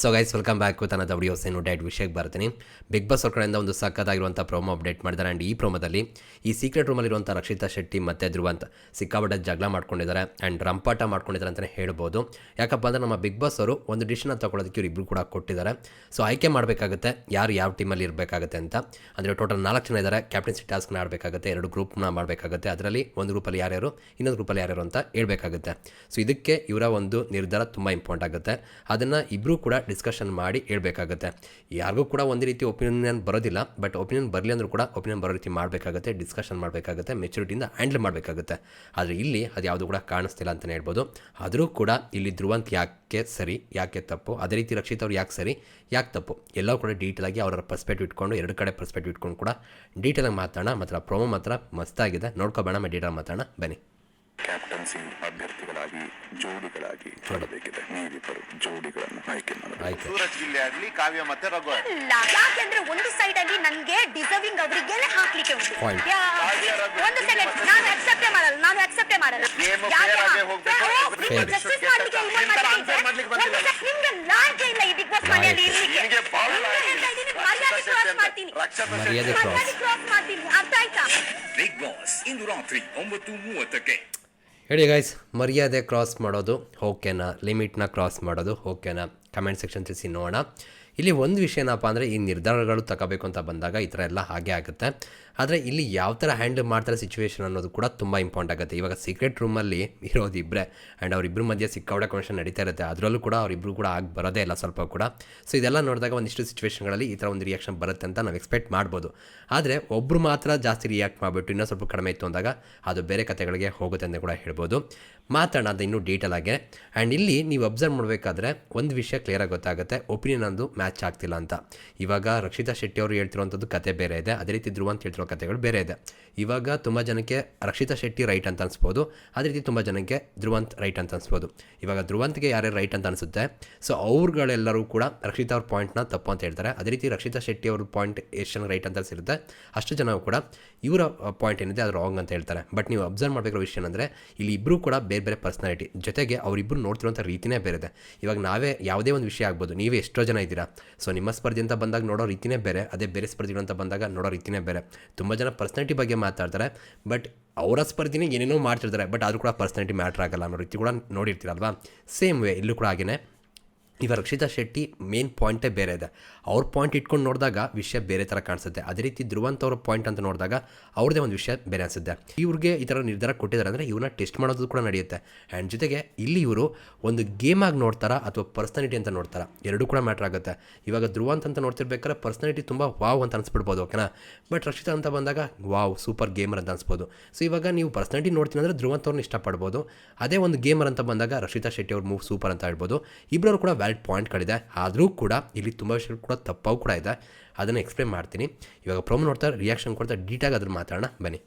So guys welcome back with ಅನ್ನದ videos ಏನು diet ವಿಷಯಕ್ಕೆ ಬರ್ತೀನಿ. ಬಿಗ್ ಬಾಸ್ ಅವ್ರ ಕಡೆಯಿಂದ ಒಂದು ಸಖತ್ತಾಗಿರುವಂಥ ಪ್ರೋಮೋ ಅಪ್ಡೇಟ್ ಮಾಡಿದ್ದಾರೆ. ಆ್ಯಂಡ್ ಈ ಪ್ರೋಮೋದಲ್ಲಿ ಈ ಸೀಕ್ರೆಟ್ ರೂಮಲ್ಲಿರುವಂಥ ರಕ್ಷಿತಾ ಶೆಟ್ಟಿ ಮತ್ತು ಧ್ರುವಂತ ಸಿಕ್ಕಾಪಟ್ಟೆ ಜಗಳ ಮಾಡ್ಕೊಂಡಿದ್ದಾರೆ. ಆ್ಯಂಡ್ ರಂಪಾಟ ಮಾಡ್ಕೊಂಡಿದ್ದಾರೆ ಅಂತಲೇ ಹೇಳ್ಬೋದು. ಯಾಕಪ್ಪ ಅಂದರೆ ನಮ್ಮ ಬಿಗ್ ಬಾಸ್ ಅವರು ಒಂದು ಡಿಶನ್ನ ತೊಗೊಳೋದಕ್ಕೆ ಇವ್ರು ಇಬ್ಬರು ಕೂಡ ಕೊಟ್ಟಿದ್ದಾರೆ. ಸೊ ಆಯ್ಕೆ ಮಾಡಬೇಕಾಗುತ್ತೆ. ಯಾರು ಯಾವ ಟೀಮಲ್ಲಿ ಇರಬೇಕಾಗುತ್ತೆ ಅಂತ. ಅಂದರೆ ಟೋಟಲ್ ನಾಲ್ಕು ಜನ ಇದ್ದಾರೆ. ಕ್ಯಾಪ್ಟನ್ಸಿ ಟಾಸ್ಕ್ನ ಆಡಬೇಕಾಗುತ್ತೆ. ಎರಡು ಗ್ರೂಪ್ನ ಮಾಡಬೇಕಾಗುತ್ತೆ. ಅದರಲ್ಲಿ ಒಂದು ಗ್ರೂಪಲ್ಲಿ ಯಾರ್ಯಾರು, ಇನ್ನೊಂದು ಗ್ರೂಪಲ್ಲಿ ಯಾರ್ಯಾರು ಅಂತ ಹೇಳ್ಬೇಕಾಗುತ್ತೆ. ಸೊ ಇದಕ್ಕೆ ಇವರ ಒಂದು ನಿರ್ಧಾರ ತುಂಬ ಇಂಪಾರ್ಟೆಂಟ್ ಆಗುತ್ತೆ. ಅದನ್ನು ಇಬ್ಬರೂ ಕೂಡ ಡಿಸ್ಕಷನ್ ಮಾಡಿ ಹೇಳಬೇಕಾಗುತ್ತೆ. ಯಾರಿಗೂ ಕೂಡ ಒಂದೇ ರೀತಿ ಒಪಿನಿಯನ್ ಬರೋದಿಲ್ಲ ಬಟ್ ಒಪಿನಿಯನ್ ಬರಲಿ ಅಂದರೂ ಕೂಡ ಒಪಿನಿಯನ್ ಬರೋ ರೀತಿ ಮಾಡಬೇಕಾಗುತ್ತೆ ಡಿಸ್ಕಷನ್ ಮಾಡಬೇಕಾಗುತ್ತೆ ಮೆಚುರಿಟಿಯಿಂದ ಹ್ಯಾಂಡಲ್ ಮಾಡಬೇಕಾಗುತ್ತೆ. ಆದರೆ ಇಲ್ಲಿ ಅದು ಯಾವುದು ಕೂಡ ಕಾಣಿಸ್ತಿಲ್ಲ ಅಂತಲೇ ಹೇಳ್ಬೋದು. ಆದರೂ ಕೂಡ ಇಲ್ಲಿ ಧ್ರುವಂತ್ ಯಾಕೆ ಸರಿ, ಯಾಕೆ ತಪ್ಪು, ಅದೇ ರೀತಿ ರಕ್ಷಿತ್ ಅವ್ರು ಯಾಕೆ ಸರಿ, ಯಾಕೆ ತಪ್ಪು ಎಲ್ಲ ಕೂಡ ಡೀಟೇಲ್ ಆಗಿ ಅವರ ಪರ್ಸ್ಪೆಕ್ಟಿವ್ ಇಟ್ಕೊಂಡು, ಎರಡು ಕಡೆ ಪರ್ಸ್ಪೆಕ್ಟಿವ್ ಇಟ್ಕೊಂಡು ಕೂಡ ಡೀಟೇಲಾಗಿ ಮಾತಾಡೋಣ. ಮಾತ್ರ ಪ್ರೋಮೋ ಮಾತ್ರ ಮಸ್ತಾಗಿದೆ. ನೋಡ್ಕೊಬೇಡ ಡೀಟೇಲ್ ಮಾತಾಡೋಣ. ಬನ್ನಿ. ಕ್ಯಾಪ್ಟನ್ಸಿ ಅಭ್ಯರ್ಥಿಗಳಾಗಿ ಜೋಡಿಗಳಾಗಿ ಆಡಬೇಕಿದೆ ನೀವಿಬ್ಬರು ಜೋಡಿಗಳನ್ನು ಆಯ್ಕೆ ಮಾಡಬೇಕು. ಸೂರಜ್ ಜಿಲ್ಲೆ ಆಗ್ಲಿ ಕಾವ್ಯ ಮತ್ತೆ ರಘು ಯಾಕೆಂದ್ರೆ ಒಂದು ಸೈಡ್ ಅಲ್ಲಿ ನನ್ಗೆ ಡಿಸರ್ವಿಂಗ್ ಅವರಿಗೆ ಹಾಕ್ಲಿಕ್ಕೆ ಉಂಟು. Point. ಯಾ- ಒಂದು ಸೆಕೆಂಡ್ ನಾನು ಅಕ್ಸೆಪ್ಟೇ ಮಾಡಲ್ಲ ನಾನು ಅಕ್ಸೆಪ್ಟೇ ಮಾಡಲ್ಲ. Game ಯಾಕೆ fair ಆಗೇ ಹಾ- ಹೋಗ್ಬೇಕು. ಓ, Everybody ನಿಮ್ಗೆ should justice ಮಾಡ್ಲಿಕ್ಕೆ a ಇನ್ನೊಂದು chance. ಮಾಡ್ಲಿಕ್ಕೆ answer ಮಾಡ್ಲಿಕ್ಕೆ ಒಂದು ಬಂದಿಲ್ಲ. ಸೆಕೆಂಡ್, ನಿಮ್ಗೆ ಲಾಯ್ಕೆ ಇಲ್ಲ ಈ ಬಿಗ್ ಬಾಸ್ ಮನೆಯಲ್ಲಿ ಇರ್ಲಿಕ್ಕೆ. ನಿನಗೆ ಬಹಳ ನಿಮ್ಗೆ ಹೇಳ್ತಾ ಇದ್ದೀನಿ, ಮರ್ಯಾದೆ ಮಾಡ್ತೀನಿ. ಮರ್ಯಾದೆ cross. ಮಾಡ್ತೀನಿ. ಅರ್ಥ ಆಯ್ತಾ? ಬಿಗ್ ಬಾಸ್ ಇಂದು ರಾತ್ರಿ ಒಂಬತ್ತು ಮೂವತ್ತಕ್ಕೆ ಹೇಳಿ ಗೈಸ್ ಮರ್ಯಾದೆ ಕ್ರಾಸ್ ಮಾಡೋದು ಓಕೆನಾ ಲಿಮಿಟ್ನ ಕ್ರಾಸ್ ಮಾಡೋದು ಓಕೆನಾ ಕಮೆಂಟ್ ಸೆಕ್ಷನ್ ತಿಳಿಸಿ ನೋಡೋಣ. ಇಲ್ಲಿ ಒಂದು ವಿಷಯ ಏನಪ್ಪ ಅಂದರೆ ಈ ನಿರ್ಧಾರಗಳು ತಗೋಬೇಕು ಅಂತ ಬಂದಾಗ ಈ ಥರ ಎಲ್ಲ ಹಾಗೆ ಆಗುತ್ತೆ. ಆದರೆ ಇಲ್ಲಿ ಯಾವ ಥರ ಹ್ಯಾಂಡಲ್ ಮಾಡ್ತಾರೆ ಸಿಚುವೇಶನ್ ಅನ್ನೋದು ಕೂಡ ತುಂಬ ಇಂಪಾರ್ಟೆಂಟ್ ಆಗುತ್ತೆ. ಇವಾಗ ಸೀಕ್ರೆಟ್ ರೂಮಲ್ಲಿ ಇರೋದು ಇಬ್ಬರೇ ಆ್ಯಂಡ್ ಅವರಿಬ್ಬರ ಮಧ್ಯೆ ಸಿಕ್ಕಾವಡೆ ಕನೆಕ್ಷನ್ ನಡೀತಾ ಇರುತ್ತೆ. ಅದರಲ್ಲೂ ಕೂಡ ಅವರಿಬ್ಬರು ಕೂಡ ಆಗಿ ಬರೋದೇ ಇಲ್ಲ ಸ್ವಲ್ಪ ಕೂಡ. ಸೊ ಇದೆಲ್ಲ ನೋಡಿದಾಗ ಒಂದಿಷ್ಟು ಸಿಚುವೇಶನ್ಗಳಲ್ಲಿ ಈ ಥರ ಒಂದು ರಿಯಾಕ್ಷನ್ ಬರುತ್ತೆ ಅಂತ ನಾವು ಎಕ್ಸ್ಪೆಕ್ಟ್ ಮಾಡ್ಬೋದು. ಆದರೆ ಒಬ್ಬರು ಮಾತ್ರ ಜಾಸ್ತಿ ರಿಯಾಕ್ಟ್ ಮಾಡಿಬಿಟ್ಟು ಇನ್ನೂ ಸ್ವಲ್ಪ ಕಡಿಮೆ ಇತ್ತು ಅಂದಾಗ ಅದು ಬೇರೆ ಕತೆಗಳಿಗೆ ಹೋಗುತ್ತೆ ಅಂತ ಕೂಡ ಹೇಳ್ಬೋದು. ಮಾತಾಡೋಣ ಅದು ಇನ್ನೂ ಡೀಟೇಲ್ ಆಗಿ. ಆ್ಯಂಡ್ ಇಲ್ಲಿ ನೀವು ಅಬ್ಸರ್ವ್ ಮಾಡಬೇಕಾದ್ರೆ ಒಂದು ವಿಷಯ ಕ್ಲಿಯರಾಗಿ ಗೊತ್ತಾಗುತ್ತೆ. ಒಪಿನಿಯನ್ ಅಂದು ಮ್ಯಾಚ್ ಆಗ್ತಿಲ್ಲ ಅಂತ. ಇವಾಗ ರಕ್ಷಿತಾ ಶೆಟ್ಟಿ ಅವರು ಹೇಳ್ತಿರುವಂಥದ್ದು ಕತೆ ಬೇರೆ ಇದೆ. ಅದೇ ರೀತಿ ಧ್ರುವ ಅಂತ ಹೇಳ್ತಿರೋ ಕತೆಗಳು ಬೇರೆ ಇದೆ. ಇವಾಗ ತುಂಬ ಜನಕ್ಕೆ ರಕ್ಷಿತಾ ಶೆಟ್ಟಿ ರೈಟ್ ಅಂತ ಅನಿಸ್ಬೋದು. ಅದೇ ರೀತಿ ತುಂಬ ಜನಕ್ಕೆ ಧ್ರುವಂತ್ ರೈಟ್ ಅಂತ ಅನ್ಸ್ಬೋದು. ಇವಾಗ ಧ್ರುವಂತ್ಗೆ ಯಾರ್ಯಾರು ರೈಟ್ ಅಂತ ಅನಿಸುತ್ತೆ? ಸೊ ಅವ್ರುಗಳೆಲ್ಲರೂ ಕೂಡ ರಕ್ಷಿತಾ ಅವ್ರ ಪಾಯಿಂಟ್ನ ತಪ್ಪು ಅಂತ ಹೇಳ್ತಾರೆ. ಅದೇ ರೀತಿ ರಕ್ಷಿತಾ ಶೆಟ್ಟಿ ಅವ್ರ ಪಾಯಿಂಟ್ ಎಷ್ಟು ರೈಟ್ ಅಂತ ಅನಿಸಿರುತ್ತೆ? ಅಷ್ಟು ಜನ ಕೂಡ ಇವರ ಪಾಯಿಂಟ್ ಏನಿದೆ ಅದು ರಾಂಗ್ ಅಂತ ಹೇಳ್ತಾರೆ. ಬಟ್ ನೀವು ಅಬ್ಸರ್ವ್ ಮಾಡಬೇಕಿರೋ ವಿಷಯ ಅಂದರೆ ಇಲ್ಲಿ ಇಬ್ಬರು ಕೂಡ ಬೇರೆ ಬೇರೆ ಪರ್ಸ್ನಾಲಿಟಿ ಜೊತೆಗೆ ಅವರಿಬ್ಬರು ನೋಡ್ತಿರೋಂಥ ರೀತಿನೇ ಬೇರೆ ಇದೆ. ಇವಾಗ ನಾವೇ ಯಾವುದೇ ಒಂದು ವಿಷಯ ಆಗ್ಬೋದು. ನೀವೇ ಎಷ್ಟೋ ಜನ ಇದ್ದೀರಾ. ಸೊ ನಿಮ್ಮ ಸ್ಪರ್ಧೆ ಅಂತ ಬಂದಾಗ ನೋಡೋ ರೀತಿನೇ ಬೇರೆ. ಅದೇ ಬೇರೆ ಸ್ಪರ್ಧೆಗಳು ಅಂತ ಬಂದಾಗ ನೋಡೋ ರೀತಿನೇ ಬೇರೆ. ತುಂಬ ಜನ ಪರ್ಸ್ನಾಲಿಟಿ ಬಗ್ಗೆ ಮಾತಾಡ್ತಾರೆ ಬಟ್ ಅವರ ಸ್ಪರ್ಧಿನೇ ಏನೇನೋ ಮಾಡ್ತಿರ್ತಾರೆ ಬಟ್ ಆದರೂ ಕೂಡ ಪರ್ಸ್ನಾಲಿಟಿ ಮ್ಯಾಟ್ರ್ ಆಗಲ್ಲ ಅನ್ನೋ ರೀತಿ ಕೂಡ ನೋಡಿರ್ತೀರಲ್ವಾ? ಸೇಮ್ ವೇ ಇಲ್ಲೂ ಕೂಡ ಹಾಗೇನೆ. ಇವಾಗ ರಕ್ಷಿತಾ ಶೆಟ್ಟಿ ಮೇನ್ ಪಾಯಿಂಟೇ ಬೇರೆ ಇದೆ. ಅವ್ರ ಪಾಯಿಂಟ್ ಇಟ್ಕೊಂಡು ನೋಡಿದಾಗ ವಿಷಯ ಬೇರೆ ಥರ ಕಾಣಿಸುತ್ತೆ. ಅದೇ ರೀತಿ ಧ್ರುವಂತ ಅವರ ಪಾಯಿಂಟ್ ಅಂತ ನೋಡಿದಾಗ ಅವ್ರದ್ದೇ ಒಂದು ವಿಷಯ ಬೇರೆ ಅನಿಸುತ್ತೆ. ಇವ್ರಿಗೆ ಈ ಥರ ನಿರ್ಧಾರ ಕೊಟ್ಟಿದ್ದಾರೆ ಅಂದರೆ ಇವನ್ನ ಟೆಸ್ಟ್ ಮಾಡೋದು ಕೂಡ ನಡೆಯುತ್ತೆ. ಆ್ಯಂಡ್ ಜೊತೆಗೆ ಇಲ್ಲಿ ಇವರು ಒಂದು ಗೇಮ್ ಆಗಿ ನೋಡ್ತಾರಾ ಅಥವಾ ಪರ್ಸನಾಲಿಟಿ ಅಂತ ನೋಡ್ತಾರಾ? ಎರಡೂ ಕೂಡ ಮ್ಯಾಟ್ರ್ ಆಗುತ್ತೆ. ಇವಾಗ ಧ್ರುವಂತ ಅಂತ ನೋಡ್ತಿರ್ಬೇಕಾದ್ರೆ ಪರ್ಸನಾಲಿಟಿ ತುಂಬ ವಾವ್ ಅಂತ ಅನಿಸ್ಬಿಡ್ಬೋದು ಓಕೆನಾ ಬಟ್ ರಕ್ಷಿತಾ ಅಂತ ಬಂದಾಗ ವಾವ್ ಸೂಪರ್ ಗೇಮರ್ ಅಂತ ಅನ್ಸ್ಬೋದು. ಸೊ ಇವಾಗ ನೀವು ಪರ್ಸನಾಲಿಟಿ ನೋಡ್ತೀನಿ ಅಂದರೆ ಧ್ರುವಂತವ್ರನ್ನ ಇಷ್ಟಪಡ್ಬೋದು. ಅದೇ ಒಂದು ಗೇಮರ್ ಅಂತ ಬಂದಾಗ ರಕ್ಷಿತಾ ಶೆಟ್ಟಿ ಅವ್ರ ಮೂವ್ ಸೂಪರ್ ಅಂತ ಹೇಳ್ಬೋದು. ಇಬ್ಬರು ಕೂಡ ವ್ಯಾಲಿಡ್ ಪಾಯಿಂಟ್ಗಳಿದೆ ಆದರೂ ಕೂಡ ಇಲ್ಲಿ ತುಂಬ ವಿಷಯಗಳು ಕೂಡ ತಪ್ಪಾಗೂ ಕೂಡ ಇದೆ. ಅದನ್ನು ಎಕ್ಸ್ಪ್ಲೇನ್ ಮಾಡ್ತೀನಿ. ಇವಾಗ ಪ್ರೊಮೋ ನೋಡ್ತಾ ರಿಯಾಕ್ಷನ್ ಕೊಡ್ತಾ ಡೀಟಾಗಿ ಅದ್ರ ಮಾತಾಡೋಣ. ಬನ್ನಿ.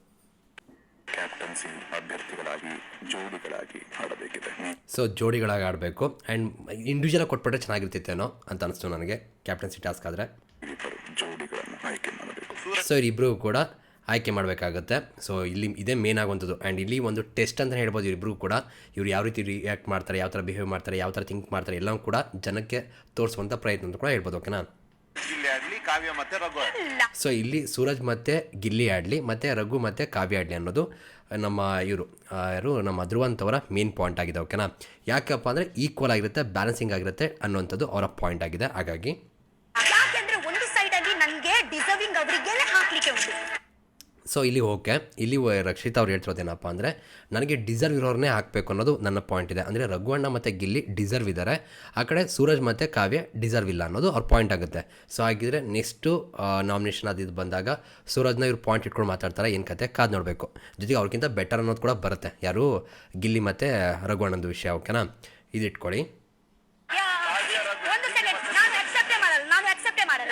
ಕ್ಯಾಪ್ಟನ್ಸಿ ಅಭ್ಯರ್ಥಿಗಳಾಗಿ ಜೋಡಿಗಳಾಗಿ ಆಡಬೇಕಿದೆ ಸೊ ಜೋಡಿಗಳಾಗಿ ಆಡಬೇಕು ಆ್ಯಂಡ್ ಇಂಡಿವಿಜುವಲಾಗಿ ಕೊಟ್ಬಿಟ್ರೆ ಚೆನ್ನಾಗಿರ್ತಿತ್ತೇನೋ ಅಂತ ಅನಿಸ್ತು ನನಗೆ. ಕ್ಯಾಪ್ಟನ್ಸಿ ಟಾಸ್ಕ್ ಆದರೆ. ನೀವಿಬ್ಬರು ಜೋಡಿಗಳನ್ನು ಆಯ್ಕೆ ಮಾಡಬೇಕು. ಸೊ ಇಬ್ಬರು ಕೂಡ ಆಯ್ಕೆ ಮಾಡಬೇಕಾಗುತ್ತೆ. ಸೊ ಇಲ್ಲಿ ಇದೇ ಮೇನ್ ಆಗುವಂಥದ್ದು. ಆ್ಯಂಡ್ ಇಲ್ಲಿ ಒಂದು ಟೆಸ್ಟ್ ಅಂತ ಹೇಳ್ಬೋದು ಇಬ್ಬರು ಕೂಡ. ಇವ್ರು ಯಾವ ರೀತಿ ರಿಯಾಕ್ಟ್ ಮಾಡ್ತಾರೆ ಯಾವ ಥರ ಬಿಹೇವ್ ಮಾಡ್ತಾರೆ ಯಾವ ಥರ ಥಿಂಕ್ ಮಾಡ್ತಾರೆ ಎಲ್ಲವೂ ಕೂಡ ಜನಕ್ಕೆ ತೋರಿಸುವಂಥ ಪ್ರಯತ್ನ ಅಂತ ಕೂಡ ಹೇಳ್ಬೋದು ಓಕೆನಾ. ಸೊ ಇಲ್ಲಿ. ಸೂರಜ್ ಮತ್ತು ಗಿಲ್ಲಿ ಆಡಲಿ ಮತ್ತು ರಘು ಮತ್ತು ಕಾವ್ಯ ಆಡಲಿ ಅನ್ನೋದು ನಮ್ಮ ಇವರು. ಯಾರು? ನಮ್ಮ ಧ್ರುವ ಅವರ ಮೇನ್ ಪಾಯಿಂಟ್ ಆಗಿದೆ ಓಕೆನಾ ಯಾಕಪ್ಪ ಅಂದರೆ ಈಕ್ವಲ್ ಆಗಿರುತ್ತೆ ಬ್ಯಾಲೆನ್ಸಿಂಗ್ ಆಗಿರುತ್ತೆ ಅನ್ನುವಂಥದ್ದು ಅವರ ಪಾಯಿಂಟ್ ಆಗಿದೆ. ಹಾಗಾಗಿ ಯಾಕೆಂದ್ರೆ ಒಂದು ಸೈಡ್ ಅಲ್ಲಿ ನನ್ಗೆ ಡಿಸರ್ವಿಂಗ್ ಅವರಿಗೆ ಹಾಕ್ಲಿಕ್ಕೆ ಉಂಟು ಸೊ ಇಲ್ಲಿ ಓಕೆ. ಇಲ್ಲಿ ರಕ್ಷಿತಾ ಅವ್ರು ಹೇಳ್ತಿರೋದೇನಪ್ಪ ಅಂದರೆ, ನನಗೆ ಡಿಸರ್ವ್ ಇರೋರನ್ನೇ ಹಾಕಬೇಕು ಅನ್ನೋದು ನನ್ನ ಪಾಯಿಂಟ್ ಇದೆ. ಅಂದರೆ ರಘುವಣ್ಣ ಮತ್ತು ಗಿಲ್ಲಿ ಡಿಸರ್ವ್ ಇದ್ದಾರೆ ಆ ಕಡೆ ಸೂರಜ್ ಮತ್ತು ಕಾವ್ಯ ಡಿಸರ್ವ್ ಇಲ್ಲ ಅನ್ನೋದು ಅವ್ರ ಪಾಯಿಂಟ್ ಆಗುತ್ತೆ. ಸೊ ಹಾಗಿದ್ರೆ ನೆಕ್ಸ್ಟು ನಾಮಿನೇಷನ್ ಅದು ಇದು ಬಂದಾಗ ಸೂರಜ್ನ ಇವ್ರು ಪಾಯಿಂಟ್ ಇಟ್ಕೊಂಡು ಮಾತಾಡ್ತಾರೆ, ಏನು ಕತೆ? ಕಾದು ನೋಡಬೇಕು. ಜೊತೆಗೆ ಅವ್ರಿಗಿಂತ ಬೆಟರ್ ಅನ್ನೋದು ಕೂಡ ಬರುತ್ತೆ. ಯಾರು? ಗಿಲ್ಲಿ ಮತ್ತು ರಘುವಣ್ಣಂದು ವಿಷಯ, ಓಕೆನಾ? ಇದು ಇಟ್ಕೊಳ್ಳಿ ಯಾ- ಒಂದು ಸೆಕೆಂಡ್ ನಾನು ಅಕ್ಸೆಪ್ಟೇ ಮಾಡಲ್ಲ ನಾನು ಅಕ್ಸೆಪ್ಟೇ ಮಾಡಲ್ಲ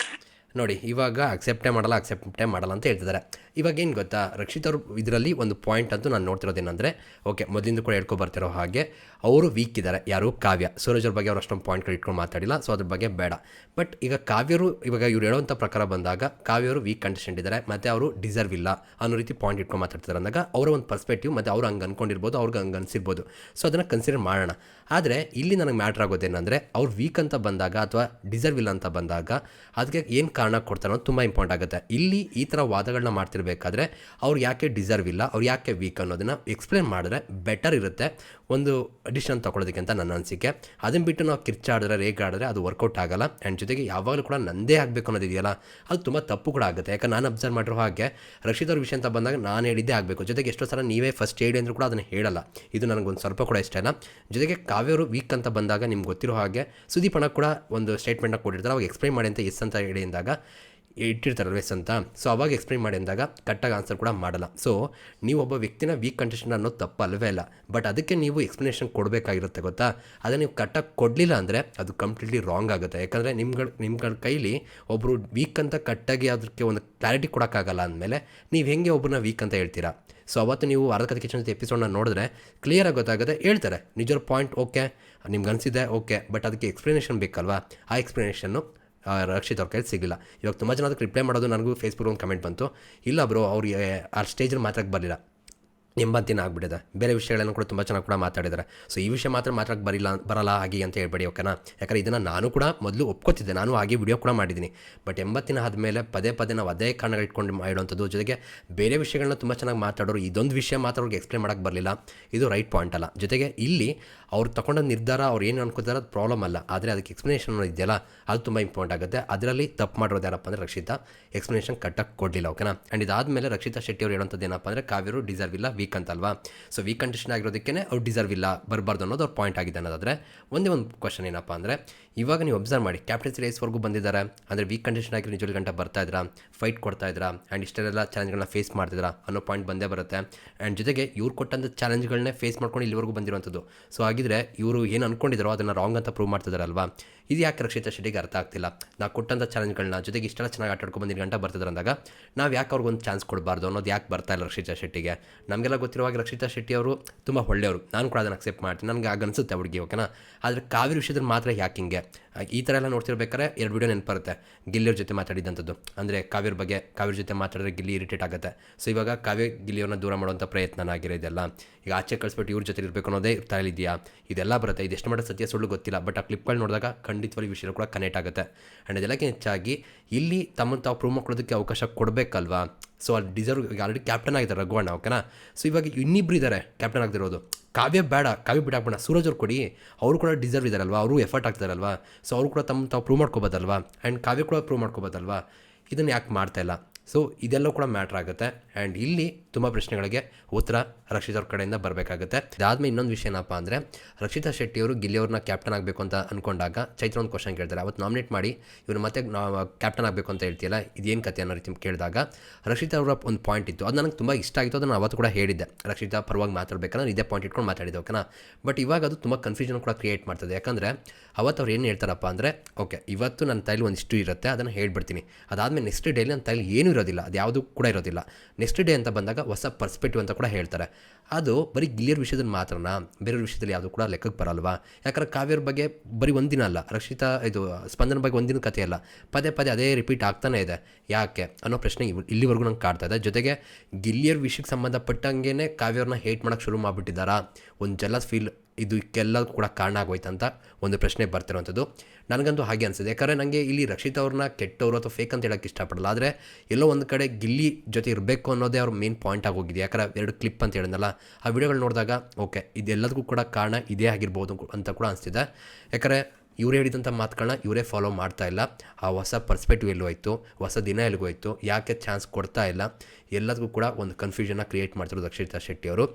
ನೋಡಿ, ಇವಾಗ ಅಕ್ಸೆಪ್ಟೇ ಮಾಡಲ್ಲ ಅಕ್ಸೆಪ್ಟೇ ಮಾಡಲ್ಲ ಅಂತ ಹೇಳ್ತಿದ್ದಾರೆ. ಇವಾಗ ಏನು ಗೊತ್ತಾ? ರಕ್ಷಿತ್ ಅವರು ಇದರಲ್ಲಿ ಒಂದು ಪಾಯಿಂಟ್ ಅಂತೂ ನಾನು ನೋಡ್ತಿರೋದೇನೆಂದರೆ ಓಕೆ ಮೊದಲಿಂದ ಕೂಡ ಹೇಳ್ಕೊ ಬರ್ತಿರೋ ಹಾಗೆ ಅವರು ವೀಕ್ ಇದ್ದಾರೆ. ಯಾರು? ಕಾವ್ಯ. ಸೂರಜ್ ಅವ್ರ ಬಗ್ಗೆ ಅವ್ರು ಅಷ್ಟೊಂದು ಪಾಯಿಂಟ್ಗಳು ಇಟ್ಕೊಂಡು ಮಾತಾಡಿಲ್ಲ ಸೊ ಅದ್ರ ಬಗ್ಗೆ ಬೇಡ. ಬಟ್ ಈಗ ಕಾವ್ಯರು ಇವಾಗ ಇವ್ರು ಹೇಳೋವಂಥ ಪ್ರಕಾರ ಬಂದಾಗ ಕಾವ್ಯರು ವೀಕ್ ಕಂಡೀಷನ್ ಇದ್ದಾರೆ, ಮತ್ತು ಅವರು ಡಿಸರ್ವ್ ಇಲ್ಲ ಅನ್ನೋ ರೀತಿ ಪಾಯಿಂಟ್ ಇಟ್ಕೊಂಡು ಮಾತಾಡ್ತಿದ್ದಾರೆ ಅಂದಾಗ ಅವರ ಒಂದು ಪರ್ಸ್ಪೆಕ್ಟಿವ್ ಮತ್ತು ಅವ್ರು ಹಂಗೆ ಅನ್ಕೊಂಡಿರ್ಬೋದು, ಅವ್ರಿಗೆ ಹಂಗೆ ಅನಿಸಿರ್ಬೋದು. ಸೊ ಅದನ್ನು ಕನ್ಸಿಡರ್ ಮಾಡೋಣ. ಆದರೆ ಇಲ್ಲಿ ನನಗೆ ಮ್ಯಾಟ್ರ್ ಆಗೋದೇನೆಂದರೆ ಅವ್ರು ವೀಕ್ ಅಂತ ಬಂದಾಗ ಅಥವಾ ಡಿಸರ್ವ್ ಇಲ್ಲ ಅಂತ ಬಂದಾಗ ಅದಕ್ಕೆ ಏನು ಕಾರಣ? ಕೊಡ್ತಾರೆ ಅನ್ನೋದು ತುಂಬ ಇಂಪಾರ್ಟೆಂಟ್ ಆಗುತ್ತೆ. ಇಲ್ಲಿ ಈ ಥರ ವಾದಗಳನ್ನ ಮಾಡ್ತಿರ್ಬೇಕಾದ್ರೆ ಅವ್ರು ಯಾಕೆ ಡಿಸರ್ವ್ ಇಲ್ಲ, ಅವ್ರು ಯಾಕೆ ವೀಕ್ ಅನ್ನೋದನ್ನು ಎಕ್ಸ್ಪ್ಲೇನ್ ಮಾಡಿದ್ರೆ ಬೆಟರ್ ಇರುತ್ತೆ ಒಂದು ಅಡಿಷನ್ ತೊಗೊಳೋದಕ್ಕೆ ಅಂತ ನನ್ನ ಅನಿಸಿಕೆ. ಅದನ್ನು ಬಿಟ್ಟು ನಾವು ಕಿರ್ಚಾಡಿದ್ರೆ, ರೇಗಾಡಿದ್ರೆ ಅದು ವರ್ಕೌಟ್ ಆಗಲ್ಲ. ಆ್ಯಂಡ್ ಜೊತೆಗೆ ಯಾವಾಗಲೂ ಕೂಡ ನಂದೇ ಆಗಬೇಕು ಅನ್ನೋದಿದೆಯಲ್ಲ, ಅದು ತುಂಬ ತಪ್ಪು ಕೂಡ ಆಗುತ್ತೆ. ಯಾಕಂದ್ರೆ ನಾನು ಅಬ್ಸರ್ವ್ ಮಾಡಿರೋ ಹಾಗೆ ರಕ್ಷಿತ್ ವಿಷಯ ಅಂತ ಬಂದಾಗ ನಾನು ಹೇಳಿದ್ದೇ ಆಗಬೇಕು. ಜೊತೆಗೆ ಎಷ್ಟೋ ಸಲ ನೀವೇ ಫಸ್ಟ್ ಹೇಳಿ ಅಂದರೂ ಕೂಡ ಅದನ್ನು ಹೇಳಲ್ಲ. ಇದು ನನಗೊಂದು ಸ್ವಲ್ಪ ಕೂಡ ಇಷ್ಟ ಇಲ್ಲ. ಜೊತೆಗೆ ಕಾವ್ಯವರು ವೀಕ್ ಅಂತ ಬಂದಾಗ ನಿಮ್ಗೆ ಗೊತ್ತಿರೋ ಹಾಗೆ ಸುದೀಪ್ ಅಣ್ಣ ಕೂಡ ಒಂದು ಸ್ಟೇಟ್ಮೆಂಟ್ನ ಕೊಟ್ಟಿರ್ತಾರೆ. ಅವಾಗ ಎಕ್ಸ್ಪ್ಲೈನ್ ಮಾಡಿ ಅಂತ ಎಸ್ ಅಂತ ಹೇಳಿ ಅಂದಾಗ ಇಟ್ಟಿರ್ತಾರಲ್ವ ಎಸ್ ಅಂತ. ಸೊ ಅವಾಗ ಎಕ್ಸ್ಪ್ಲೈನ್ ಮಾಡಿ ಅಂದಾಗ ಕರೆಕ್ಟಾಗಿ ಆನ್ಸರ್ ಕೂಡ ಮಾಡಲ್ಲ. ಸೊ ನೀವು ಒಬ್ಬ ವ್ಯಕ್ತಿನ ವೀಕ್ ಕಂಡೀಷನ್ ಅನ್ನೋದು ತಪ್ಪು ಅಲ್ವೇ ಇಲ್ಲ. ಬಟ್ ಅದಕ್ಕೆ ನೀವು ಎಕ್ಸ್ಪ್ಲನೇಷನ್ ಕೊಡಬೇಕಾಗಿರುತ್ತೆ ಗೊತ್ತಾ? ಅದನ್ನು ನೀವು ಕಟ್ಟಾಗಿ ಕೊಡಲಿಲ್ಲ ಅಂದರೆ ಅದು ಕಂಪ್ಲೀಟ್ಲಿ ರಾಂಗ್ ಆಗುತ್ತೆ. ಯಾಕಂದರೆ ನಿಮ್ಗಳು, ನಿಮ್ಗಳ ಕೈಲಿ ಒಬ್ಬರು ವೀಕ್ ಅಂತ ಕಟ್ಟಾಗಿ ಅದಕ್ಕೆ ಒಂದು ಕ್ಲಾರಿಟಿ ಕೊಡೋಕ್ಕಾಗಲ್ಲ ಅಂದಮೇಲೆ ನೀವು ಹೆಂಗೆ ಒಬ್ಬರನ್ನ ವೀಕ್ ಅಂತ ಹೇಳ್ತೀರಾ? ಸೊ ಅವತ್ತು ನೀವು ಅರ್ಧಕತೆ ಕಿಚನ್ ಎಪಿಸೋಡ್ನ ನೋಡಿದ್ರೆ ಕ್ಲಿಯರಾಗಿ ಗೊತ್ತಾಗುತ್ತೆ ಹೇಳ್ತಾರೆ. ನಿಜರ ಪಾಯಿಂಟ್ ಓಕೆ ನಿಮ್ಗೆ ಅನಿಸಿದೆ ಓಕೆ ಬಟ್ ಅದಕ್ಕೆ ಎಕ್ಸ್ಪ್ಲನೇಷನ್ ಬೇಕಲ್ವಾ? ಆ ಎಕ್ಸ್ಪ್ಲನೇಷನ್ನು ರಕ್ಷಿತ್ ಅವ್ರ ಕೈಲಿ ಸಿಗಲಿಲ್ಲ. ಇವಾಗ ತುಂಬ ಜನ ಅದಕ್ಕೆ ರಿಪ್ಲೈ ಮಾಡೋದು ನನಗೂ ಫೇಸ್ಬುಕ್ ಒಂದು ಕಮೆಂಟ್ ಬಂತು. ಇಲ್ಲ ಬ್ರೋ ಅವ್ರಿಗೆ ಆ ಸ್ಟೇಜಲ್ಲಿ ಮಾತಾಡಕ್ಕೆ ಬರಲಿಲ್ಲ. ಎಂಬತ್ತಿನ ಆಗ್ಬಿಟ್ಟಿದೆ. ಬೇರೆ ವಿಷಯಗಳನ್ನು ಕೂಡ ತುಂಬ ಚೆನ್ನಾಗಿ ಕೂಡ ಮಾತಾಡಿದ್ದಾರೆ. ಸೊ ಈ ವಿಷಯ ಮಾತ್ರ ಮಾತಾಡಕ್ಕೆ ಬರಿಲ್ಲ, ಬರಲ್ಲ ಹಾಗೆ ಅಂತ ಹೇಳ್ಬೇಡಿ, ಓಕೆನಾ? ಯಾಕಂದರೆ ಇದನ್ನು ನಾನು ಕೂಡ ಮೊದಲು ಒಪ್ಕೋತಿದ್ದೆ. ನಾನು ಆಗಿ ವಿಡಿಯೋ ಕೂಡ ಮಾಡಿದ್ದೀನಿ. ಬಟ್ ಎಂಬತ್ತಿನ ಆದಮೇಲೆ ಪದೇ ಪದೇ ನಾವು ಅದೇ ಕಾರಣಗಳು ಇಟ್ಕೊಂಡು ಮಾಡುವಂಥದ್ದು ಜೊತೆಗೆ ಬೇರೆ ವಿಷಯಗಳನ್ನ ತುಂಬ ಚೆನ್ನಾಗಿ ಮಾತಾಡೋರು, ಇದೊಂದು ವಿಷಯ ಮಾತ್ರ ಅವ್ರಿಗೆ ಎಕ್ಸ್ಪ್ಲೇನ್ ಮಾಡೋಕ್ಕೆ ಬರಲಿಲ್ಲ. ಇದು ರೈಟ್ ಪಾಯಿಂಟ್ ಅಲ್ಲ. ಜೊತೆಗೆ ಇಲ್ಲಿ ಅವ್ರು ತಗೊಂಡ ನಿರ್ಧಾರ, ಅವ್ರು ಏನು ಅನ್ಕೋತಾರೆ ಅದು ಪ್ರಾಬ್ಲಮ್ ಅಲ್ಲ. ಆದರೆ ಅದಕ್ಕೆ ಎಕ್ಸ್ಪ್ಲನೇಷನ್ ಇದೆಯಲ್ಲ, ಅದು ತುಂಬ ಇಂಪಾರ್ಟೆಂಟ್ ಆಗುತ್ತೆ. ಅದರಲ್ಲಿ ತಪ್ಪು ಮಾಡಿರೋದು ಯಾರಪ್ಪ ಅಂದರೆ ರಕ್ಷಿತಾ. ಎಕ್ಸ್ಪ್ಲನೇಷನ್ ಕಟ್ಟಕ್ಕೆ ಕೊಡಲಿಲ್ಲ ಓಕೆನಾ ಆ್ಯಂಡ್ ಇದಾದಮೇಲೆ ರಕ್ಷಿತಾ ಶೆಟ್ಟಿ ಅವ್ರು ಹೇಳೋಂಥದ್ದು ಏನಪ್ಪ ಅಂದರೆ ಕಾವ್ಯರು ಡಿಸರ್ವ್ ಇಲ್ಲ ವೀಕ್ ಅಂತಲ್ವಾ? ಸೊ ವೀಕ್ ಕಂಡೀಷನ್ ಆಗಿರೋದಕ್ಕೆ ಅವ್ರು ಡಿಸರ್ವ್ ಇಲ್ಲ, ಬರಬಾರ್ದು ಅನ್ನೋದು ಅವ್ರ ಪಾಯಿಂಟ್ ಆಗಿದೆ ಅನ್ನೋದಾದರೆ, ಒಂದೇ ಒಂದು ಕ್ವಶನ್ ಏನಪ್ಪ ಅಂದರೆ, ಇವಾಗ ನೀವು ಅಬ್ಸರ್ವ್ ಮಾಡಿ ಕ್ಯಾಪ್ಟನ್ಸಿ ರೇಸ್ವರೆಗೂ ಬಂದಿದ್ದಾರೆ ಅಂದರೆ ವೀಕ್ ಕಂಡೀಷನ್ ಆಗಿರೋ ನಿಜವಾಗ್ಲೂ ಗಂಟೆ ಬರ್ತಾ ಇದ್ರಾ ಫೈಟ್ ಕೊಡ್ತಾ ಇದ್ರಾ ಆ್ಯಂಡ್ ಇಷ್ಟೆಲ್ಲ ಚಾಲೆಂಜ್ಗಳನ್ನ ಫೇಸ್ ಮಾಡ್ತಿದ್ರಾ ಅನ್ನೋ ಪಾಯಿಂಟ್ ಬಂದೇ ಬರುತ್ತೆ. ಆ್ಯಂಡ್ ಜೊತೆಗೆ ಇವ್ರು ಕೊಟ್ಟಂಥ ಚಾಲೆಂಜ್ಗಳನ್ನೇ ಫೇಸ್ ಮಾಡ್ಕೊಂಡು ಇಲ್ಲಿವರೆಗೂ ಬಂದಿರುವಂಥದ್ದು ಸೊ ಹಾಗಿದ್ರೆ ಇವರು ಏನು ಅಂದ್ಕೊಂಡಿದ್ದಾರೋ ಅದನ್ನು ರಾಂಗ್ ಅಂತ ಪ್ರೂವ್ ಮಾಡ್ತಿದಾರಲ್ವಾ? ಇದು ಯಾಕೆ ರಕ್ಷಿತಾ ಶೆಟ್ಟಿಗೆ ಅರ್ಥ ಆಗ್ತಿಲ್ಲ? ನಾವು ಕೊಟ್ಟಂಥ ಚಾಲೆಂಜ್ಗಳನ್ನ ಜೊತೆಗೆ ಇಷ್ಟೆಲ್ಲ ಚೆನ್ನಾಗಿ ಆಟ ಆಡ್ಕೊಂಡು ಗಂಟ ಬರ್ತಿದ್ರು ಅಂದಾಗ ನಾವು ಯಾಕೆ ಅವ್ರಿಗೊಂದು ಚಾನ್ಸ್ ಕೊಡಬಾರ್ದು ಅನ್ನೋದು ಯಾಕೆ ಬರ್ತಾ ಇಲ್ಲ ರಕ್ಷಿತಾ ಶೆಟ್ಟಿಗೆ? ನಮಗೆಲ್ಲ ಗೊತ್ತಿರುವಾಗ ರಕ್ಷಿತಾ ಶೆಟ್ಟಿ ಅವರು ತುಂಬ ಒಳ್ಳೆಯವರು. ನಾನು ಕೂಡ ಅದನ್ನು ಅಕ್ಸೆಪ್ಟ್ ಮಾಡ್ತೀನಿ. ನನಗೆ ಆಗ ಅನಿಸುತ್ತೆ ಹುಡುಗಿ ಓಕೆನಾ ಆದರೆ ಕಾವೇರಿ ವಿಷಯದಲ್ಲಿ ಮಾತ್ರ ಯಾಕೆ ಹಿಂಗೆ? ಈ ಥರ ಎಲ್ಲ ನೋಡ್ತಿರ್ಬೇಕಾದ್ರೆ ಎರಡು ವಿಡಿಯೋ ನೆನಪರುತ್ತೆ. ಗಿಲ್ಲಿಯವ್ರ ಜೊತೆ ಮಾತಾಡಿದಂಥದ್ದು ಅಂದರೆ ಕಾವ್ಯರ ಬಗ್ಗೆ ಕಾವ್ಯರ ಜೊತೆ ಮಾತಾಡಿದ್ರೆ ಗಿಲ್ಲಿ ಇರಿಟೇಟ್ ಆಗುತ್ತೆ. ಸೊ ಇವಾಗ ಕಾವ್ಯ ಗಿಲ್ಲಿಯವ್ರನ್ನ ದೂರ ಮಾಡುವಂಥ ಪ್ರಯತ್ನ ಆಗಿರೋ ಇದೆಲ್ಲ ಈಗ ಆಚೆ ಕಳಿಸ್ಬಿಟ್ಟು ಇವ್ರ ಜೊತೆ ಇರಬೇಕು ಅನ್ನೋದೇ ಇದೆಯಾ? ಇದೆಲ್ಲ ಬರುತ್ತೆ. ಇದೆಷ್ಟು ಮಟ್ಟ ಸತ್ಯ ಸುಳ್ಳು ಗೊತ್ತಿಲ್ಲ. ಬಟ್ ಆ ಕ್ಲಿಪ್ಗಳು ನೋಡಿದಾಗ ಖಂಡಿತವಾಗಿ ವಿಷಯ ಕೂಡ ಕನೆಕ್ಟ್ ಆಗುತ್ತೆ. ಆ್ಯಂಡ್ ಇದೆಲ್ಲಕ್ಕೆ ಹೆಚ್ಚಾಗಿ ಇಲ್ಲಿ ತಮ್ಮನ್ನು ತಾವು ಪ್ರೂವ್ ಮಾಡ್ಕೊಳ್ಳೋದಕ್ಕೆ ಅವಕಾಶ ಕೊಡಬೇಕಲ್ವಾ? ಸೊ ಅಲ್ಲಿ ಡಿಸರ್ವ್ ಆಲ್ರೆಡಿ ಕ್ಯಾಪ್ಟನ್ ಆಗಿದ್ದಾರೆ ರಘುವಣ್ಣ ಓಕೆನಾ ಸೊ ಇವಾಗ ಇನ್ನಿಬ್ರು ಇದ್ದಾರೆ ಕ್ಯಾಪ್ಟನ್ ಆಗದಿರೋದು. ಕಾವ್ಯ ಬೇಡ, ಕಾವ್ಯ ಬಿಡಾಕ್ಬೇಡ ಸೂರಜ್ ಅವ್ರು ಕೊಡಿ. ಅವರು ಕೂಡ ಡಿಸರ್ವ್ ಇದ್ದಾರಲ್ವಾ ಅವರು ಎಫರ್ಟ್ ಆಗ್ತಾರಲ್ವಾ ಸೊ ಅವರು ಕೂಡ ತಮ್ಮ ತಾವು ಪ್ರೂವ್ ಮಾಡ್ಕೋಬೋದಲ್ವಾ? ಆ್ಯಂಡ್ ಕಾವ್ಯ ಕೂಡ ಪ್ರೂವ್ ಮಾಡ್ಕೋಬೋದಲ್ವಾ? ಇದನ್ನು ಯಾಕೆ ಮಾಡ್ತಾ ಇಲ್ಲ? ಸೊ ಇದೆಲ್ಲ ಕೂಡ ಮ್ಯಾಟ್ರ್ ಆಗುತ್ತೆ. ಆ್ಯಂಡ್ ಇಲ್ಲಿ ತುಂಬ ಪ್ರಶ್ನೆಗಳಿಗೆ ಉತ್ತರ ರಕ್ಷಿತ್ ಅವ್ರ ಕಡೆಯಿಂದ ಬರಬೇಕಾಗುತ್ತೆ. ಅದಾದ್ಮೇಲೆ ಇನ್ನೊಂದು ವಿಷಯ ಏನಪ್ಪ ಅಂದರೆ, ರಕ್ಷಿತಾ ಶೆಟ್ಟಿಯವರು ಗಿಲ್ಲಿಯವ್ರನ್ನ ಕ್ಯಾಪ್ಟನ್ ಆಗಬೇಕು ಅಂತ ಅಂದ್ಕೊಂಡಾಗ ಚೈತ್ರ ಒಂದು ಕ್ವಶನ್ ಕೇಳ್ತಾರೆ. ಅವತ್ತು ನಾಮಿನೇಟ್ ಮಾಡಿ ಇವ್ರು ಮತ್ತೆ ಕ್ಯಾಪ್ಟನ್ ಆಗಬೇಕು ಅಂತ ಹೇಳ್ತೀಯಲ್ಲ, ಇದೇನು ಕತೆ ಅನ್ನೋ ರೀತಿ ಕೇಳಿದಾಗ ರಕ್ಷಿತಾ ಅವರ ಒಂದು ಪಾಯಿಂಟ್ ಇತ್ತು. ಅದು ನನಗೆ ತುಂಬ ಇಷ್ಟ ಆಗಿತ್ತು. ಅದನ್ನು ಅವತ್ತು ಕೂಡ ಹೇಳಿದ್ದೆ. ರಕ್ಷಿತಾ ಪರವಾಗಿ ಮಾತಾಡ್ಬೇಕಂದ್ರೆ ಇದೇ ಪಾಯಿಂಟ್ ಇಟ್ಕೊಂಡು ಮಾತಾಡಿದ್ದೆ ಓಕೆನಾ ಬಟ್ ಇವಾಗ ಅದು ತುಂಬ ಕನ್ಫ್ಯೂಷನ್ ಕೂಡ ಕ್ರಿಯೇಟ್ ಮಾಡ್ತದೆ. ಯಾಕಂದರೆ ಅವತ್ತು ಅವ್ರು ಏನು ಹೇಳ್ತಾರಪ್ಪ ಅಂದರೆ ಓಕೆ ಇವತ್ತು ನನ್ನ ತೈಲಿ ಒಂದಿಷ್ಟು ಇರುತ್ತೆ, ಅದನ್ನು ಹೇಳ್ಬಿಡ್ತೀನಿ. ಅದಾದಮೇಲೆ ನೆಕ್ಸ್ಟ್ ಡೇಲಿ ನನ್ನ ತೈಲಿ ಏನೂ ಇರೋದಿಲ್ಲ, ಅದು ಯಾವುದು ಕೂಡ ಇರೋದಿಲ್ಲ. ನೆಕ್ಸ್ಟ್ ಡೇ ಅಂತ ಬಂದಾಗ ಹೊಸ ಪರ್ಸ್ಪೆಕ್ಟಿವ್ ಅಂತ ಕೂಡ ಹೇಳ್ತಾರೆ. ಅದು ಬರೀ ಗಿಲಿಯರ್ ವಿಷಯದಲ್ಲಿ ಮಾತ್ರನಾ ಬೇರೆ ವಿಷಯದಲ್ಲಿ ಯಾವುದು ಕೂಡ ಲೆಕ್ಕಕ್ಕೆ ಬರಲ್ವಾ? ಯಾಕಂದ್ರೆ ಕಾವ್ಯರ ಬಗ್ಗೆ ಬರೀ ಒಂದಿನ ಅಲ್ಲ, ರಕ್ಷಿತಾ ಇದು ಸ್ಪಂದನ ಬಗ್ಗೆ ಒಂದಿನ ಕಥೆ ಅಲ್ಲ, ಪದೇ ಪದೇ ಅದೇ ರಿಪೀಟ್ ಆಗ್ತಾನೆ ಇದೆ. ಯಾಕೆ ಅನ್ನೋ ಪ್ರಶ್ನೆ ಇಲ್ಲಿವರೆಗೂ ನಂಗೆ ಕಾಡ್ತಾ ಇದೆ. ಜೊತೆಗೆ ಗಿಲಿಯರ್ ವಿಷಯಕ್ಕೆ ಸಂಬಂಧಪಟ್ಟಂಗೆ ಕಾವ್ಯವ್ರನ್ನ ಹೇಟ್ ಮಾಡೋಕ್ಕೆ ಶುರು ಮಾಡಿಬಿಟ್ಟಿದ್ದಾರಾ? ಒಂದು ಜಲಸ್ ಫೀಲ್ ಇದು ಇದಕ್ಕೆಲ್ಲದಕ್ಕೂ ಕೂಡ ಕಾರಣ ಆಗೋಯ್ತಂತ ಒಂದು ಪ್ರಶ್ನೆ ಬರ್ತಿರೋವಂಥದ್ದು. ನನಗಂತೂ ಹಾಗೆ ಅನಿಸಿದೆ. ಯಾಕಂದರೆ ನನಗೆ ಇಲ್ಲಿ ರಕ್ಷಿತ್ ಅವ್ರನ್ನ ಕೆಟ್ಟವರು ಅಥವಾ ಫೇಕ್ ಅಂತ ಹೇಳೋಕ್ಕೆ ಇಷ್ಟಪಡಲ್ಲ. ಆದರೆ ಎಲ್ಲೋ ಒಂದು ಕಡೆ ಗಿಲ್ಲಿ ಜೊತೆ ಇರಬೇಕು ಅನ್ನೋದೇ ಅವ್ರ ಮೇನ್ ಪಾಯಿಂಟ್ ಆಗೋಗಿದೆ. ಯಾಕಂದರೆ ಎರಡು ಕ್ಲಿಪ್ ಅಂತ ಹೇಳಿದ್ನಲ್ಲ, ಆ ವಿಡಿಯೋಗಳು ನೋಡಿದಾಗ, ಓಕೆ, ಇದೆಲ್ಲದಕ್ಕೂ ಕೂಡ ಕಾರಣ ಇದೇ ಆಗಿರ್ಬೋದು ಅಂತ ಕೂಡ ಅನಿಸ್ತಿದೆ. ಯಾಕಂದರೆ ಇವ್ರು ಹೇಳಿದಂಥ ಮಾತುಗಳನ್ನ ಇವರೇ ಫಾಲೋ ಮಾಡ್ತಾ ಇಲ್ಲ. ಆ ಹೊಸ ಪರ್ಸ್ಪೆಕ್ಟಿವ್ ಎಲ್ಲೋಯ್ತು ಹೊಸ ದಿನ ಎಲ್ಲಿಗೋಯ್ತು ಯಾಕೆ ಚಾನ್ಸ್ ಕೊಡ್ತಾ ಇಲ್ಲ? ಎಲ್ಲದಕ್ಕೂ ಕೂಡ ಒಂದು ಕನ್ಫ್ಯೂಷನ್ನ ಕ್ರಿಯೇಟ್ ಮಾಡ್ತಿರೋದು ರಕ್ಷಿತಾ ಶೆಟ್ಟಿ ಅವರು.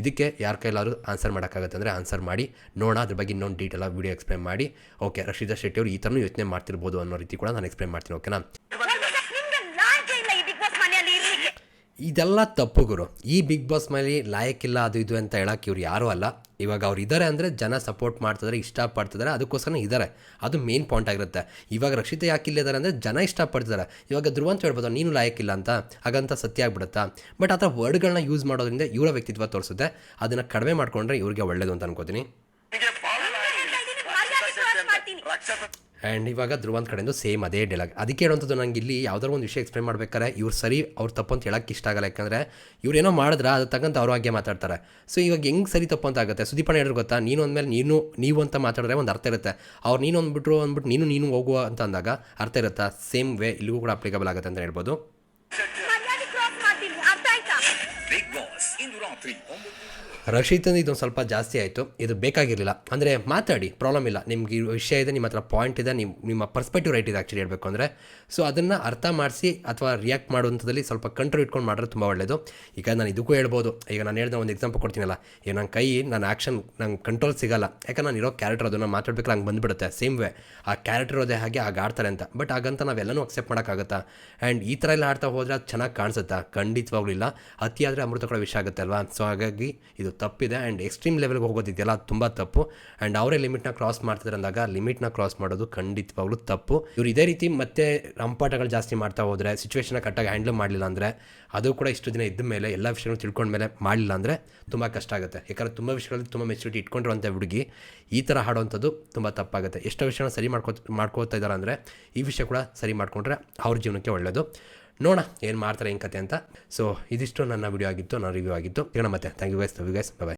ಇದಕ್ಕೆ ಯಾರ ಕೈಲಾದರೂ ಆನ್ಸರ್ ಮಾಡೋಕ್ಕಾಗತ್ತೆ ಅಂದರೆ ಆನ್ಸರ್ ಮಾಡಿ. ನೋಡೋಣ, ಅದ್ರ ಬಗ್ಗೆ ಇನ್ನೊಂದು ಡೀಟೇಲ್ ಆಗಿ ವಿಡಿಯೋ ಎಕ್ಸ್ಪ್ಲೇನ್ ಮಾಡಿ. ಓಕೆ ರಕ್ಷಿತಾ ಶೆಟ್ಟಿ ಅವರು ಈ ಥರನೂ ಯೋಚನೆ ಮಾಡ್ತಿರ್ಬೋದು ಅನ್ನೋ ರೀತಿ ಕೂಡ ನಾನು ಎಕ್ಸ್ಪ್ಲೇನ್ ಮಾಡ್ತೀನಿ ಓಕೆನಾ ನಿಮ್ಗೆ ಲಾಂಛ ಇಲ್ಲ ಈ ಬಿಗ್ ಬಾಸ್ ಮನೆಯಲ್ಲಿ ಇರ್ಲಿಕ್ಕೆ ಇದೆಲ್ಲ ತಪ್ಪು ಗುರು. ಈ ಬಿಗ್ ಬಾಸ್ ಮೇಲೆ ಲಾಯಕ್ಕಿಲ್ಲ ಅದು ಇದು ಅಂತ ಹೇಳಕ್ಕೆ ಇವ್ರು ಯಾರೂ ಅಲ್ಲ. ಇವಾಗ ಅವ್ರು ಇದ್ದಾರೆ ಅಂದರೆ ಜನ ಸಪೋರ್ಟ್ ಮಾಡ್ತಿದ್ದಾರೆ ಇಷ್ಟಪಡ್ತಿದ್ದಾರೆ ಅದಕ್ಕೋಸ್ಕರ ಇದ್ದಾರೆ ಅದು ಮೇನ್ ಪಾಯಿಂಟ್ ಆಗಿರುತ್ತೆ. ಇವಾಗ ರಕ್ಷಿತ ಯಾಕೆ ಇಲ್ಲಿದ್ದಾರೆ ಅಂದರೆ ಜನ ಇಷ್ಟಪಡ್ತಿದ್ದಾರೆ ಇವಾಗ ಧ್ರುವಂತ ಹೇಳ್ಬೋದು ನೀನು ಲಾಯಕ್ಕಿಲ್ಲ ಅಂತ. ಹಾಗಂತ ಸತ್ಯ ಆಗ್ಬಿಡುತ್ತಾ? ಬಟ್ ಆ ಥರ ವರ್ಡ್ಗಳನ್ನ ಯೂಸ್ ಮಾಡೋದ್ರಿಂದ ಇವರ ವ್ಯಕ್ತಿತ್ವ ತೋರಿಸುತ್ತೆ. ಅದನ್ನು ಕಡಿಮೆ ಮಾಡಿಕೊಂಡ್ರೆ ಇವ್ರಿಗೆ ಒಳ್ಳೇದು ಅಂತ ಅನ್ಕೋತೀನಿ. ಆ್ಯಂಡ್ ಇವಾಗ ಧ್ರುವಂತ್ ಕಡೆಯಿಂದ ಸೇಮ್ ಅದೇ ಡೈಲಾಗ್ ಅದಕ್ಕೆ ಹೇಳುವಂಥದ್ದು ನಂಗೆ ಇಲ್ಲಿ ಯಾವ್ದಾರು ಒಂದು ವಿಷಯ ಎಕ್ಸ್ಪ್ಲೇನ್ ಮಾಡ್ಬೇಕಾದ್ರೆ ಇವ್ರು ಸರಿ, ಅವ್ರು ತಪ್ಪು ಅಂತ ಹೇಳಕ್ಕೆ ಇಷ್ಟ ಆಗಲ್ಲ. ಯಾಕಂದರೆ ಇವ್ರು ಏನೋ ಮಾಡಿದ್ರೆ ಅದು ತಕ್ಕಂತ ಅವ್ರ ಹಾಗೆ ಮಾತಾಡ್ತಾರೆ. ಸೊ ಇವಾಗ ಹೆಂಗೆ ಸರಿ ತಪ್ಪು ಅಂತ ಆಗುತ್ತೆ? ಸುದೀಪಣ್ಣ ಹೇಳಿದ್ರು ಗೊತ್ತಾ, ನೀನು ಅಂದಮೇಲೆ ನೀನು, ನೀವು ಅಂತ ಮಾತಾಡಿದ್ರೆ ಒಂದು ಅರ್ಥ ಇರುತ್ತೆ. ಅವ್ರು ನೀನು ಅಂದ್ಬಿಟ್ರು ಅಂದ್ಬಿಟ್ಟು ನೀನು ನೀನು ಹೋಗುವ ಅಂತ ಅಂದಾಗ ಅರ್ಥ ಇರುತ್ತಾ? ಸೇಮ್ ವೇ ಇಲ್ಲಿಗೂ ಕೂಡ ಅಪ್ಲಿಕಬಲ್ ಆಗುತ್ತೆ ಅಂತ ಹೇಳ್ಬೋದು ಮರ್ಯಾದೆ ಕ್ರಾಸ್ ಮಾಡ್ತೀನಿ ಅರ್ಥ ಆಯ್ತಾ Big Boss ಇಂದು ರಾತ್ರಿ ಒಂಬತ್ತು ರಕ್ಷಿತಂದು ಇದೊಂದು ಸ್ವಲ್ಪ ಜಾಸ್ತಿ ಆಯಿತು. ಇದು ಬೇಕಾಗಿರಲಿಲ್ಲ. ಅಂದರೆ ಮಾತಾಡಿ ಪ್ರಾಬ್ಲಮ್ ಇಲ್ಲ. ನಿಮ್ಗೆ ಈ ವಿಷಯ ಇದೆ, ನಿಮ್ಮ ಹತ್ರ ಪಾಯಿಂಟ್ ಇದೆ ನಿಮ್ಮ ನಿಮ್ಮ ಪರ್ಸ್ಪೆಕ್ಟಿವ್ ರೈಟ್ ಇದೆ ಆ್ಯಕ್ಚುಲಿ ಹೇಳಬೇಕು ಅಂದರೆ. ಸೊ ಅದನ್ನು ಅರ್ಥ ಮಾಡಿಸಿ ಅಥವಾ ರಿಯಾಕ್ಟ್ ಮಾಡುವಂಥದ್ದಲ್ಲಿ ಸ್ವಲ್ಪ ಕಂಟ್ರೋಲ್ ಇಟ್ಕೊಂಡು ಮಾಡಿದ್ರೆ ತುಂಬ ಒಳ್ಳೆಯದು ಈಗ ನಾನು ಇದಕ್ಕೂ ಹೇಳ್ಬೋದು. ಈಗ ನಾನು ಹೇಳಿದ ಒಂದು ಎಕ್ಸಾಂಪಲ್ ಕೊಡ್ತೀನಲ್ಲ. ಈಗ ನನ್ನ ಕೈ ನನ್ನ ಆ್ಯಕ್ಷನ್ ನಂಗೆ ಕಂಟ್ರೋಲ್ ಸಿಗಲ್ಲ. ಯಾಕಂದ್ರೆ ನಾನು ಇರೋ ಕ್ಯಾರೆಕ್ಟರ್ ಅದನ್ನು ಮಾತಾಡ್ಬೇಕಾದ್ರೆ ನಂಗೆ ಬಂದುಬಿಡುತ್ತೆ. ಸೇಮ್ ವೇ ಆ ಕ್ಯಾರೆಕ್ಟರ್ ಇರೋದೇ ಹಾಗೆ ಆಗ ಆಡ್ತಾರೆ ಅಂತ. ಬಟ್ ಹಾಗಂತ ನಾವೆಲ್ಲನೂ ಅಕ್ಸೆಪ್ಟ್ ಮಾಡೋಕ್ಕಾಗತ್ತಾ? ಆ್ಯಂಡ್ ಈ ಥರ ಎಲ್ಲ ಆಡ್ತಾ ಹೋದರೆ ಅದು ಚೆನ್ನಾಗಿ ಕಾಣಿಸುತ್ತಾ? ಖಂಡಿತವಾಗ್ಲೂ ಇಲ್ಲ. ಅತಿ ಆದರೆ ಅಮೃತ ವಿಷಯ ಆಗುತ್ತೆ. ಅಲ್ವಾ? ಸೊ ಹಾಗಾಗಿ ಇದು ತಪ್ಪಿದೆ ಆ್ಯಂಡ್ ಎಕ್ಸ್ಟ್ರೀಮ್ ಲೆವೆಲ್ಗೆ ಹೋಗೋದಿದೆಯಲ್ಲ, ಅದು ತುಂಬ ತಪ್ಪು. ಆ್ಯಂಡ್ ಅವರೇ ಲಿಮಿಟ್ನ ಕ್ರಾಸ್ ಮಾಡ್ತಿದ್ರೆ ಅಂದಾಗ ಲಿಮಿಟ್ನ ಕ್ರಾಸ್ ಮಾಡೋದು ಖಂಡಿತವಾಗ್ಲೂ ತಪ್ಪು. ಇವ್ರು ಇದೇ ರೀತಿ ಮತ್ತೆ ರಂಪಾಟಗಳು ಜಾಸ್ತಿ ಮಾಡ್ತಾ ಹೋದರೆ ಸಿಚುವೇಶನ್ನ ಕರೆಕ್ಟಾಗಿ ಹ್ಯಾಂಡಲ್ ಮಾಡಲಿಲ್ಲ ಅಂದರೆ, ಅದು ಕೂಡ ಇಷ್ಟು ದಿನ ಇದ್ದ ಮೇಲೆ, ಎಲ್ಲ ವಿಷಯಗಳು ತಿಳ್ಕೊಂಡ ಮೇಲೆ ಮಾಡಲಿಲ್ಲ ಅಂದರೆ ತುಂಬ ಕಷ್ಟ ಆಗುತ್ತೆ. ಯಾಕಂದರೆ ತುಂಬ ವಿಷಯಗಳಲ್ಲಿ ತುಂಬ ಮೆಚುರಿಟಿ ಇಟ್ಕೊಂಡಿರುವಂಥ ಹುಡುಗಿ ಈ ಥರ ಹಾಡುವಂಥದ್ದು ತುಂಬ ತಪ್ಪಾಗುತ್ತೆ. ಎಷ್ಟೋ ವಿಷಯನ ಸರಿ ಮಾಡ್ಕೋ ಮಾಡ್ಕೋತಾ ಇದ್ದಾರೆ ಅಂದರೆ ಈ ವಿಷಯ ಕೂಡ ಸರಿ ಮಾಡಿಕೊಂಡ್ರೆ ಅವ್ರ ಜೀವನಕ್ಕೆ ಒಳ್ಳೆಯದು ನೋಡೋಣ, ಏನು ಮಾಡ್ತಾರೆ ಏನು ಕತೆ ಅಂತ. ಸೊ ಇದಿಷ್ಟು ನನ್ನ ವಿಡಿಯೋ ಆಗಿತ್ತು, ನನ್ನ ರಿವ್ಯೂ ಆಗಿತ್ತು. ಈಗ ಮತ್ತೆ. Thank you guys love you guys bye